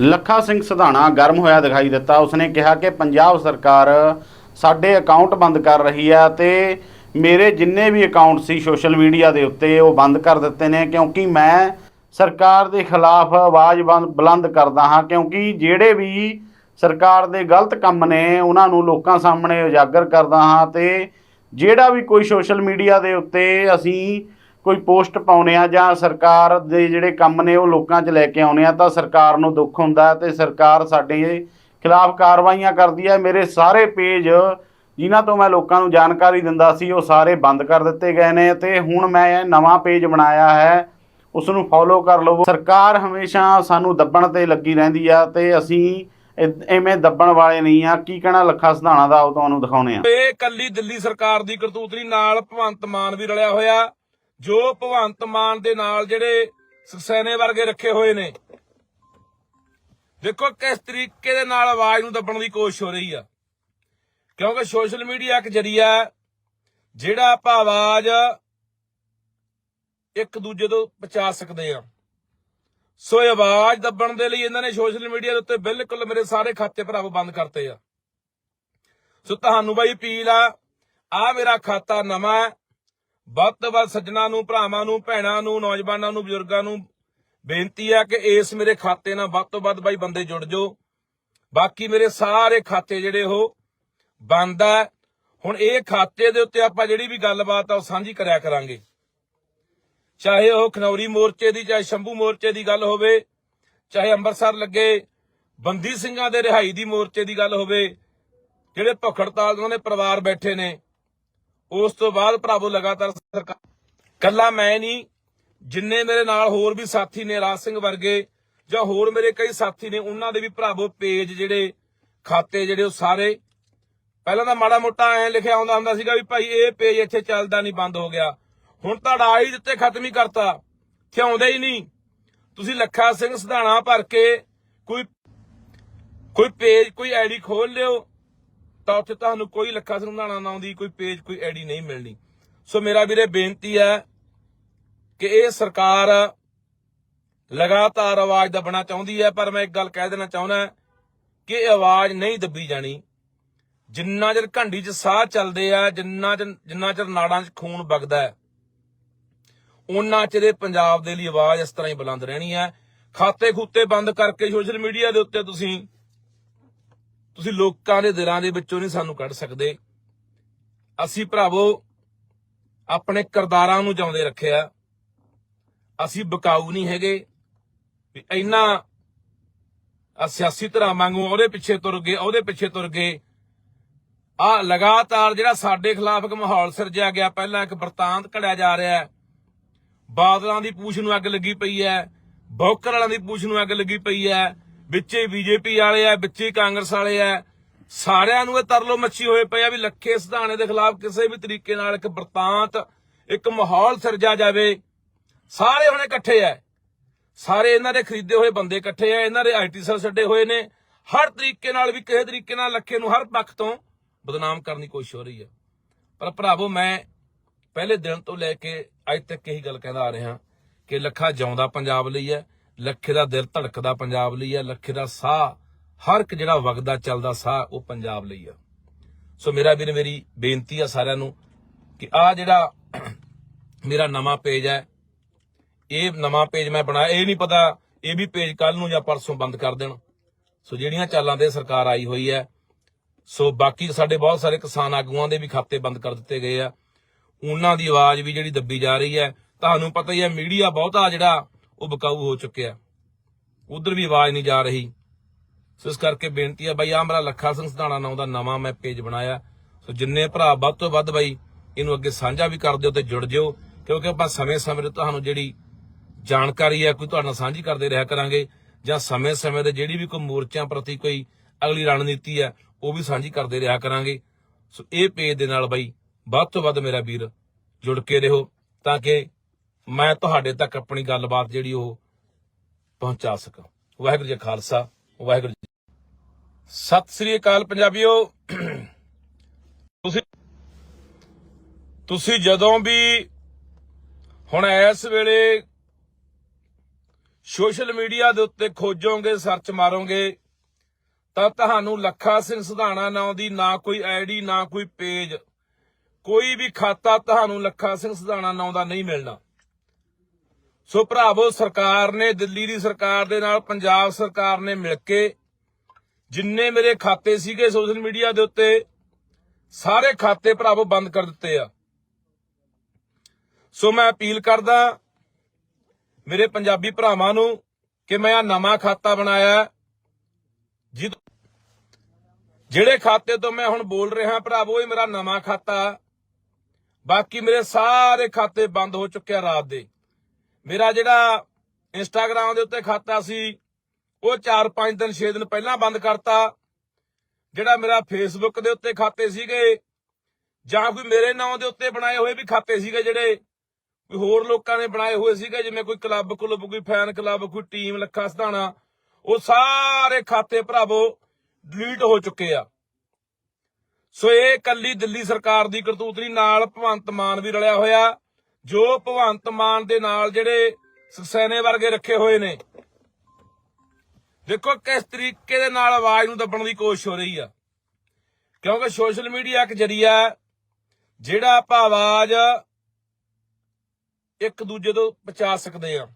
ਲੱਖਾ ਸਿੰਘ ਸਧਾਣਾ ਗਰਮ ਹੋਇਆ ਦਿਖਾਈ ਦਿੱਤਾ। ਉਸਨੇ ਕਿਹਾ ਕਿ ਪੰਜਾਬ ਸਰਕਾਰ ਸਾਡੇ ਅਕਾਊਂਟ ਬੰਦ ਕਰ ਰਹੀ ਹੈ ਤੇ ਮੇਰੇ ਜਿੰਨੇ ਵੀ ਅਕਾਊਂਟ ਸੀ ਸੋਸ਼ਲ ਮੀਡੀਆ ਦੇ ਉੱਤੇ ਉਹ ਬੰਦ ਕਰ ਦਿੱਤੇ ਨੇ, ਕਿਉਂਕਿ ਮੈਂ ਸਰਕਾਰ ਦੇ ਖਿਲਾਫ ਆਵਾਜ਼ ਬੰਦ- ਬੁਲੰਦ ਕਰਦਾ ਹਾਂ, ਕਿਉਂਕਿ ਜਿਹੜੇ ਵੀ ਸਰਕਾਰ ਦੇ ਗਲਤ ਕੰਮ ਨੇ, ਉਹਨਾਂ ਨੂੰ ਲੋਕਾਂ ਸਾਹਮਣੇ ਉਜਾਗਰ ਕਰਦਾ ਹਾਂ ਤੇ ਜਿਹੜਾ ਵੀ ਕੋਈ ਸੋਸ਼ਲ ਮੀਡੀਆ ਦੇ ਉੱਤੇ ਅਸੀਂ ਕੋਈ ਪੋਸਟ ਪਾਉਨੇ ਆ ਜਾਂ ਸਰਕਾਰ ਦੇ ਜਿਹੜੇ ਕੰਮ ਨੇ ਉਹ ਲੋਕਾਂ 'ਚ ਲੈ ਕੇ ਆਉਨੇ ਆ ਤਾਂ ਸਰਕਾਰ ਨੂੰ ਦੁੱਖ ਹੁੰਦਾ ਤੇ ਸਰਕਾਰ ਸਾਡੇ ਖਿਲਾਫ ਕਾਰਵਾਈਆਂ ਕਰਦੀ ਹੈ ਮੇਰੇ ਸਾਰੇ ਪੇਜ ਜਿਨ੍ਹਾਂ ਤੋਂ ਮੈਂ ਲੋਕਾਂ ਨੂੰ ਜਾਣਕਾਰੀ ਦਿੰਦਾ ਸੀ, ਉਹ ਸਾਰੇ ਬੰਦ ਕਰ ਦਿੱਤੇ ਗਏ ਨੇ ਤੇ ਹੁਣ ਮੈਂ ਇਹ ਨਵਾਂ ਪੇਜ ਬਣਾਇਆ ਹੈ, ਉਸ ਨੂੰ ਫੋਲੋ ਕਰ ਲਵੋ। ਸਰਕਾਰ ਹਮੇਸ਼ਾ ਸਾਨੂੰ ਦੱਬਣ ਤੇ ਲੱਗੀ ਰਹਿੰਦੀ ਆ ਤੇ ਅਸੀਂ ਇ- ਐਵੇਂ ਦੱਬਣ ਵਾਲੇ ਨਹੀਂ ਆ। ਕੀ ਕਹਿਣਾ ਲੱਖਾ ਸਿਧਾਣਾ ਦਾ, ਉਹ ਤੁਹਾਨੂੰ ਦਿਖਾਉਣੇ ਆ। ਇਹ ਕੱਲੀ ਦਿੱਲੀ ਸਰਕਾਰ ਦੀ ਕਰਤੂਤ ਨਹੀਂ ਨਾਲ ਭਗਵੰਤ ਮਾਨ ਵੀ ਰਲਿਆ ਹੋਇਆ। ਜੋ ਭਗਵੰਤ ਮਾਨ ਦੇ ਨਾਲ ਜਿਹੜੇ ਸਕਸੈਨੇ ਵਰਗੇ ਰੱਖੇ ਹੋਏ ਨੇ। ਦੇਖੋ ਕਿਸ ਤਰੀਕੇ ਦੇ ਨਾਲ ਆਵਾਜ਼ ਨੂੰ ਦੱਬਣ ਦੀ ਕੋਸ਼ਿਸ਼ ਹੋ ਰਹੀ ਆ। ਕਿਉਂਕਿ ਸੋਸ਼ਲ ਮੀਡੀਆ ਇੱਕ ਜਰੀਆ ਜਿਹੜਾ ਆਪਾਂ ਆਵਾਜ਼ ਇੱਕ ਦੂਜੇ ਤੋਂ ਪਹੁੰਚਾ ਸਕਦੇ ਆ। ਸੋ ਆਵਾਜ਼ ਦੱਬਣ ਦੇ ਲਈ ਇਹਨਾਂ ਨੇ ਸੋਸ਼ਲ ਮੀਡੀਆ ਦੇ ਉੱਤੇ ਬਿਲਕੁਲ ਮੇਰੇ ਸਾਰੇ ਖਾਤੇ ਭਰਾਵੋ ਬੰਦ ਕਰਤੇ ਆ। ਸੋ ਤੁਹਾਨੂੰ ਬਾਈ ਅਪੀਲ ਆ ਆ ਮੇਰਾ ਖਾਤਾ ਨਵਾਂ ਵੱਧ ਤੋਂ ਵੱਧ ਸੱਜਣਾ ਨੂੰ, ਭਰਾਵਾਂ ਨੂੰ, ਭੈਣਾਂ ਨੂੰ, ਨੌਜਵਾਨਾਂ ਨੂੰ, ਬਜ਼ੁਰਗਾਂ ਨੂੰ ਬੇਨਤੀ ਹੈ ਕਿ ਇਸ ਮੇਰੇ ਖਾਤੇ ਨਾਲ ਵੱਧ ਤੋਂ ਵੱਧ ਬਾਈ ਬੰਦੇ ਜੁੜ ਜਾਓ। ਬਾਕੀ ਮੇਰੇ ਸਾਰੇ ਖਾਤੇ ਜਿਹੜੇ ਉਹ ਬੰਦ ਆ। ਹੁਣ ਇਹ ਖਾਤੇ ਦੇ ਉੱਤੇ ਆਪਾਂ ਜਿਹੜੀ ਵੀ ਗੱਲਬਾਤ ਆ ਉਹ ਸਾਂਝੀ ਕਰਿਆ ਕਰਾਂਗੇ। ਚਾਹੇ ਉਹ ਖਨੌਰੀ ਮੋਰਚੇ ਦੀ, ਚਾਹੇ ਸ਼ੰਭੂ ਮੋਰਚੇ ਦੀ ਗੱਲ ਹੋਵੇ, ਚਾਹੇ ਅੰਮ੍ਰਿਤਸਰ ਲੱਗੇ ਬੰਦੀ ਸਿੰਘਾਂ ਦੇ ਰਿਹਾਈ ਦੀ ਮੋਰਚੇ ਦੀ ਗੱਲ ਹੋਵੇ, ਜਿਹੜੇ ਭੁੱਖੜਤਾਲ ਦੇ ਪਰਿਵਾਰ ਬੈਠੇ ਨੇ ਉਸ ਤੋਂ ਬਾਅਦ ਭਰਾਵੋ ਲਗਾਤਾਰ ਸਰਕਾਰ ਕੱਲਾ ਮੈਂ ਨਹੀਂ, ਜਿੰਨੇ ਮੇਰੇ ਨਾਲ ਹੋਰ ਵੀ ਸਾਥੀ ਨੇ ਰਾਜ ਸਿੰਘ ਵਰਗੇ, ਜਾਂ ਹੋਰ ਮੇਰੇ ਕਈ ਸਾਥੀ ਨੇ, ਉਹਨਾਂ ਦੇ ਵੀ ਭਰਾਵੋ ਪੇਜ ਜਿਹੜੇ, ਖਾਤੇ ਜਿਹੜੇ ਉਹ ਸਾਰੇ। ਪਹਿਲਾਂ ਤਾਂ ਮਾੜਾ ਮੋਟਾ ਐ ਲਿਖਿਆ ਹੁੰਦਾ ਹੁੰਦਾ ਸੀਗਾ ਵੀ ਭਾਈ ਇਹ ਪੇਜ ਇੱਥੇ ਚੱਲਦਾ ਨਹੀਂ, ਬੰਦ ਹੋ ਗਿਆ। ਹੁਣ ਤੁਹਾਡਾ ਅੜਾਈ ਦਿੱਤੇ ਖਤਮ ਹੀ ਕਰਤਾ। ਥਿਆਉਂਦਾ ਹੀ ਨਹੀਂ। ਤੁਸੀਂ ਲੱਖਾ ਸਿੰਘ ਸਿਧਾਣਾ ਭਰ ਕੇ ਕੋਈ ਕੋਈ ਪੇਜ, ਕੋਈ ਆਈਡੀ ਖੋਲ ਲਿਓ। ਤਾਂ ਉੱਥੇ ਤੁਹਾਨੂੰ ਕੋਈ ਲੱਖਾ ਸਿੰਘ ਨਾ ਆਉਂਦੀ, ਕੋਈ ਪੇਜ ਕੋਈ ਐਡੀ ਨਹੀਂ ਮਿਲਣੀ। ਸੋ ਮੇਰਾ ਵੀਰੇ ਬੇਨਤੀ ਹੈ ਕਿ ਇਹ ਸਰਕਾਰ ਲਗਾਤਾਰ ਆਵਾਜ਼ ਦੱਬਣਾ ਚਾਹੁੰਦੀ ਹੈ, ਪਰ ਮੈਂ ਇੱਕ ਗੱਲ ਕਹਿ ਦੇਣਾ ਚਾਹੁੰਦਾ ਕਿ ਇਹ ਆਵਾਜ਼ ਨਹੀਂ ਦੱਬੀ ਜਾਣੀ। ਜਿੰਨਾ ਚਿਰ ਘੰਡੀ 'ਚ ਸਾਹ ਚੱਲਦੇ ਆ, ਜਿੰਨਾ ਚਿਰ ਜਿੰਨਾ ਚਿਰ ਨਾੜਾਂ 'ਚ ਖੂਨ ਵਗਦਾ ਹੈ ਉਹਨਾਂ ਚਿਰ ਇਹ ਪੰਜਾਬ ਦੇ ਲਈ ਆਵਾਜ਼ ਇਸ ਤਰ੍ਹਾਂ ਹੀ ਬੁਲੰਦ ਰਹਿਣੀ ਹੈ। ਖਾਤੇ ਖੂਤੇ ਬੰਦ ਕਰਕੇ ਸੋਸ਼ਲ ਮੀਡੀਆ ਦੇ ਉੱਤੇ ਤੁਸੀਂ ਤੁਸੀਂ ਲੋਕਾਂ ਦੇ ਦਿਲਾਂ ਦੇ ਵਿੱਚੋਂ ਨਹੀਂ ਸਾਨੂੰ ਕੱਢ ਸਕਦੇ। ਅਸੀਂ ਭਰਾਵੋ, ਆਪਣੇ ਕਿਰਦਾਰਾਂ ਨੂੰ ਜਾਉਂਦੇ ਰੱਖਿਆ। ਅਸੀਂ ਬਕਾਊ ਨਹੀਂ ਹੈਗੇ। ਵੀ ਇੰਨਾ ਸਿਆਸੀ ਤਰ੍ਹਾਂ ਵਾਂਗੂ ਉਹਦੇ ਪਿੱਛੇ ਤੁਰ ਗਏ, ਉਹਦੇ ਪਿੱਛੇ ਤੁਰ ਗਏ। ਆ ਲਗਾਤਾਰ ਜਿਹੜਾ ਸਾਡੇ ਖਿਲਾਫ ਇੱਕ ਮਾਹੌਲ ਸਿਰਜਿਆ ਗਿਆ, ਪਹਿਲਾਂ ਇੱਕ ਵਰਤਾਂਤ ਘੜਿਆ ਜਾ ਰਿਹਾ ਹੈ। ਬਾਦਲਾਂ ਦੀ ਪੂਛ ਨੂੰ ਅੱਗ ਲੱਗੀ ਪਈ ਹੈ, ਬੌਕਰ ਵਾਲਿਆਂ ਦੀ ਪੂਛ ਨੂੰ ਅੱਗ ਲੱਗੀ ਪਈ ਹੈ। ਵਿੱਚੇ ਬੀਜੇਪੀ ਵਾਲੇ ਆ, ਵਿੱਚੇ ਕਾਂਗਰਸ ਵਾਲੇ ਆ। ਸਾਰਿਆਂ ਨੂੰ ਇਹ ਤਰਲੋ ਮੱਛੀ ਹੋਏ ਪਏ ਆ ਵੀ ਲੱਖੇ ਸਿਧਾਣੇ ਦੇ ਖਿਲਾਫ ਕਿਸੇ ਵੀ ਤਰੀਕੇ ਨਾਲ ਇੱਕ ਵਰਤਾਂਤ, ਇੱਕ ਮਾਹੌਲ ਸਿਰਜਿਆ ਜਾਵੇ। ਸਾਰੇ ਹੁਣ ਇਕੱਠੇ ਆ। ਸਾਰੇ ਇਹਨਾਂ ਦੇ ਖਰੀਦੇ ਹੋਏ ਬੰਦੇ ਇਕੱਠੇ ਆ, ਇਹਨਾਂ ਦੇ ਆਈਟੀ ਸੈੱਲ ਛੱਡੇ ਹੋਏ ਨੇ। ਹਰ ਤਰੀਕੇ ਨਾਲ ਵੀ ਕਿਸੇ ਤਰੀਕੇ ਨਾਲ ਲੱਖੇ ਨੂੰ ਹਰ ਪੱਖ ਤੋਂ ਬਦਨਾਮ ਕਰਨ ਦੀ ਕੋਸ਼ਿਸ਼ ਹੋ ਰਹੀ ਹੈ ਪਰ ਭਰਾਵੋ, ਮੈਂ ਪਹਿਲੇ ਦਿਨ ਤੋਂ ਲੈ ਕੇ ਅੱਜ ਤੱਕ ਇਹੀ ਗੱਲ ਕਹਿੰਦਾ ਆ ਰਿਹਾ ਕਿ ਲੱਖਾ ਜਿਉਂਦਾ ਪੰਜਾਬ ਲਈ ਹੈ ਲੱਖੇ ਦਾ ਦਿਲ ਧੜਕਦਾ ਪੰਜਾਬ ਲਈ ਹੈ, ਲੱਖੇ ਦਾ ਸਾਹ, ਹਰ ਇੱਕ ਜਿਹੜਾ ਵਗਦਾ ਚੱਲਦਾ ਸਾਹ, ਉਹ ਪੰਜਾਬ ਲਈ ਆ। ਸੋ ਮੇਰਾ ਵੀਰ, ਮੇਰੀ ਬੇਨਤੀ ਆ ਸਾਰਿਆਂ ਨੂੰ ਕਿ ਆ ਜਿਹੜਾ ਮੇਰਾ ਨਵਾਂ ਪੇਜ ਹੈ, ਇਹ ਨਵਾਂ ਪੇਜ ਮੈਂ ਬਣਾਇਆ ਇਹ ਨਹੀਂ ਪਤਾ, ਇਹ ਵੀ ਪੇਜ ਕੱਲ ਨੂੰ ਜਾਂ ਪਰਸੋਂ ਬੰਦ ਕਰ ਦੇਣ। ਸੋ ਜਿਹੜੀਆਂ ਚਾਲਾਂ ਤੇ ਸਰਕਾਰ ਆਈ ਹੋਈ ਹੈ, ਸੋ ਬਾਕੀ ਸਾਡੇ ਬਹੁਤ ਸਾਰੇ ਕਿਸਾਨ ਆਗੂਆਂ ਦੇ ਵੀ ਖਾਤੇ ਬੰਦ ਕਰ ਦਿੱਤੇ ਗਏ ਆ। ਉਹਨਾਂ ਦੀ ਆਵਾਜ਼ ਵੀ ਜਿਹੜੀ ਦੱਬੀ ਜਾ ਰਹੀ ਹੈ, ਤੁਹਾਨੂੰ ਪਤਾ ਹੀ ਹੈ, ਮੀਡੀਆ ਬਹੁਤਾ ਜਿਹੜਾ ਉਹ ਬਕਾਊ ਹੋ ਚੁੱਕਿਆ। ਉਧਰ ਵੀ ਆਵਾਜ਼ ਨਹੀਂ ਜਾ ਰਹੀ। ਸੋ ਇਸ ਕਰਕੇ ਬੇਨਤੀ ਆ, ਬਾਈ ਆ ਮੇਰਾ ਲੱਖਾ ਸਿੰਘ ਸਧਾਣਾ ਨਾਮ ਦਾ ਨਵਾਂ ਮੈਂ ਪੇਜ ਬਣਾਇਆ। ਸੋ ਜਿੰਨੇ ਭਰਾ ਵੱਧ ਤੋਂ ਵੱਧ ਬਾਈ, ਇਹਨੂੰ ਅੱਗੇ ਸਾਂਝਾ ਵੀ ਕਰ ਦਿਓ ਤੇ ਜੁੜ ਜਿਓ, ਕਿਉਂਕਿ ਆਪਾਂ ਸਮੇਂ-ਸਮੇਂ ਤੇ ਤੁਹਾਨੂੰ ਜਿਹੜੀ ਜਾਣਕਾਰੀ ਹੈ, ਕੋਈ ਤੁਹਾਡੇ ਨਾਲ ਸਾਂਝੀ ਕਰਦੇ ਰਿਹਾ ਕਰਾਂਗੇ, ਜਾਂ ਸਮੇਂ-ਸਮੇਂ ਤੇ ਜਿਹੜੀ ਵੀ ਕੋਈ ਮੋਰਚਿਆਂ ਪ੍ਰਤੀ ਕੋਈ ਅਗਲੀ ਰਣਨੀਤੀ ਹੈ, ਉਹ ਵੀ ਸਾਂਝੀ ਕਰਦੇ ਰਿਹਾ ਕਰਾਂਗੇ। ਸੋ ਇਹ ਪੇਜ ਦੇ ਨਾਲ ਬਾਈ, ਵੱਧ ਤੋਂ ਵੱਧ ਮੇਰਾ ਵੀਰ ਜੁੜ ਕੇ ਰਹੋ, ਤਾਂ ਕਿ ਮੈਂ ਤੁਹਾਡੇ ਤੱਕ ਆਪਣੀ ਗੱਲਬਾਤ ਜਿਹੜੀ ਉਹ ਪਹੁੰਚਾ ਸਕਾਂ। ਵਾਹਿਗੁਰੂ ਜੀ ਖਾਲਸਾ, ਵਾਹਿਗੁਰੂ ਜੀ ਸਤਿ ਸ੍ਰੀ ਅਕਾਲ ਪੰਜਾਬੀਓ। ਤੁਸੀਂ ਤੁਸੀਂ ਜਦੋਂ ਵੀ ਹੁਣ ਇਸ ਵੇਲੇ ਸੋਸ਼ਲ ਮੀਡੀਆ ਦੇ ਉੱਤੇ ਖੋਜੋਗੇ, ਸਰਚ ਮਾਰੋਗੇ, ਤਾਂ ਤੁਹਾਨੂੰ ਲੱਖਾ ਸਿੰਘ ਸਿਧਾਣਾ ਨਾਂ ਦੀ ਨਾ ਕੋਈ ਆਈਡੀ, ਨਾ ਕੋਈ ਪੇਜ, ਕੋਈ ਵੀ ਖਾਤਾ ਤੁਹਾਨੂੰ ਲੱਖਾ ਸਿੰਘ ਸਿਧਾਣਾ ਨਾਂ ਦਾ ਨਹੀਂ ਮਿਲਣਾ। ਸੋ ਭਰਾਵੋ, ਸਰਕਾਰ ਨੇ, ਦਿੱਲੀ ਦੀ ਸਰਕਾਰ ਦੇ ਨਾਲ, ਪੰਜਾਬ ਸਰਕਾਰ ਨੇ ਮਿਲ ਕੇ ਜਿੰਨੇ ਮੇਰੇ ਖਾਤੇ ਸੀਗੇ ਸੋਸ਼ਲ ਮੀਡੀਆ ਦੇ ਉੱਤੇ, ਸਾਰੇ ਖਾਤੇ ਭਰਾਵੋ ਬੰਦ ਕਰ ਦਿੱਤੇ ਆ। ਸੋ ਮੈਂ ਅਪੀਲ ਕਰਦਾ ਮੇਰੇ ਪੰਜਾਬੀ ਭਰਾਵਾਂ ਨੂੰ ਕਿ ਮੈਂ ਆ ਨਵਾਂ ਖਾਤਾ ਬਣਾਇਆ ਜਿਹ ਜਿਹੜੇ ਖਾਤੇ ਤੋਂ ਮੈਂ ਹੁਣ ਬੋਲ ਰਿਹਾ ਭਰਾਵੋ, ਇਹ ਮੇਰਾ ਨਵਾਂ ਖਾਤਾ। ਬਾਕੀ ਮੇਰੇ ਸਾਰੇ ਖਾਤੇ ਬੰਦ ਹੋ ਚੁੱਕੇ ਆ ਰਾਤ ਦੇ। ਮੇਰਾ ਜਿਹੜਾ ਇੰਸਟਾਗ੍ਰam ਦੇ ਉੱਤੇ ਖਾਤਾ ਸੀ, ਉਹ 4-5 ਦਿਨ 6 ਦਿਨ ਪਹਿਲਾਂ ਬੰਦ ਕਰਤਾ। ਜਿਹੜਾ ਮੇਰਾ ਫੇਸਬੁੱਕ ਦੇ ਉੱਤੇ ਖਾਤੇ ਸੀਗੇ, ਜਾਂ ਕੋਈ ਮੇਰੇ ਨਾਮ ਦੇ ਉੱਤੇ ਬਣਾਏ ਹੋਏ ਵੀ ਖਾਤੇ ਸੀਗੇ ਜਿਹੜੇ, ਕੋਈ ਹੋਰ ਲੋਕਾਂ ਨੇ ਬਣਾਏ ਹੋਏ ਸੀਗੇ, ਜਿਵੇਂ ਕੋਈ ਕਲੱਬ ਕਲੁੱਬ ਕੋਈ ਫੈਨ ਕਲੱਬ ਕੋਈ ਟੀਮ ਲੱਖਾ ਸਧਾਣਾ, ਉਹ ਸਾਰੇ ਖਾਤੇ ਭਰਾਵੋ ਡਿਲੀਟ ਹੋ ਚੁੱਕੇ ਆ। ਸੋ ਇਹ ਕੱਲੀ ਦਿੱਲੀ ਸਰਕਾਰ ਦੀ ਕਰਤੂਤ ਨਹੀਂ ਨਾਲ ਭਗਵੰਤ ਮਾਨ ਵੀ ਰਲਿਆ ਹੋਇਆ। ਜੋ ਭਗਵੰਤ ਮਾਨ ਦੇ ਨਾਲ ਜਿਹੜੇ ਸਕਸੈਨੇ ਵਰਗੇ ਰੱਖੇ ਹੋਏ ਨੇ। ਦੇਖੋ ਕਿਸ ਤਰੀਕੇ ਦੇ ਨਾਲ ਆਵਾਜ਼ ਨੂੰ ਦੱਬਣ ਦੀ ਕੋਸ਼ਿਸ਼ ਹੋ ਰਹੀ ਆ। ਕਿਉਂਕਿ ਸੋਸ਼ਲ ਮੀਡੀਆ ਇੱਕ ਜਰੀਆ ਜਿਹੜਾ ਆਪਾਂ ਆਵਾਜ਼ ਇੱਕ ਦੂਜੇ ਤੋਂ ਬਚਾ ਸਕਦੇ ਆ।